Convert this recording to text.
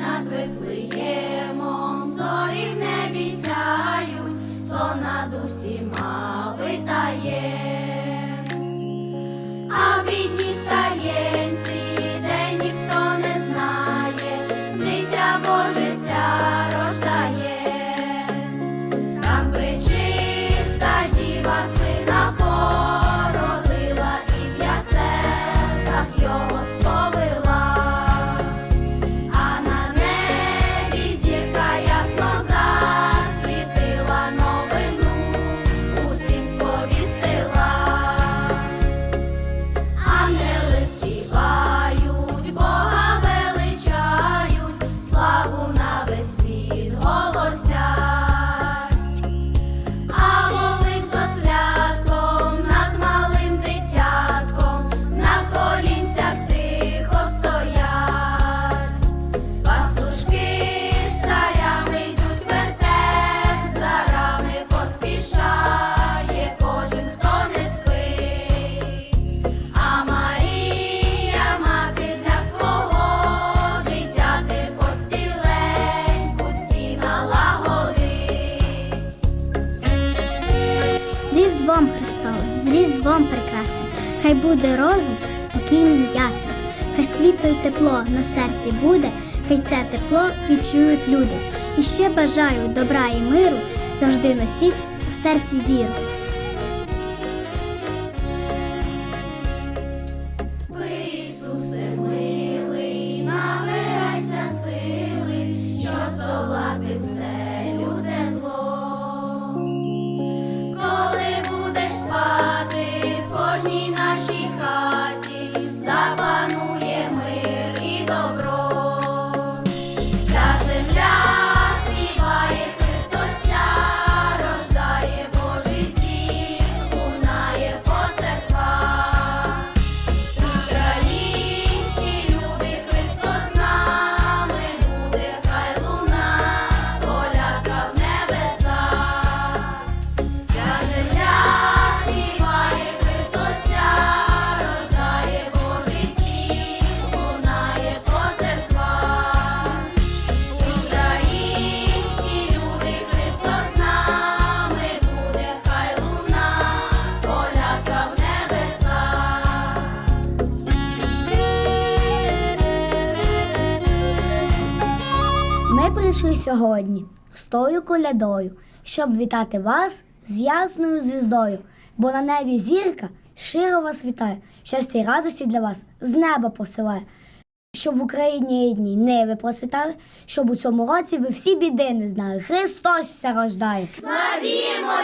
над Вифлеємом, Різдвом Христовим, з Різдвом прекрасним, хай буде розум спокійним, ясним, хай світло й тепло на серці буде, хай це тепло відчують люди. І ще бажаю добра і миру, завжди носіть в серці віру. dobro. Прийшли сьогодні з тою колядою, щоб вітати вас з ясною звіздою, бо на небі зірка щиро вас вітає, щастя і радості для вас з неба посилає. Щоб в Україні дні ниви процвітали, щоб у цьому році ви всі біди не знали. Христос ся рождає. Славімо!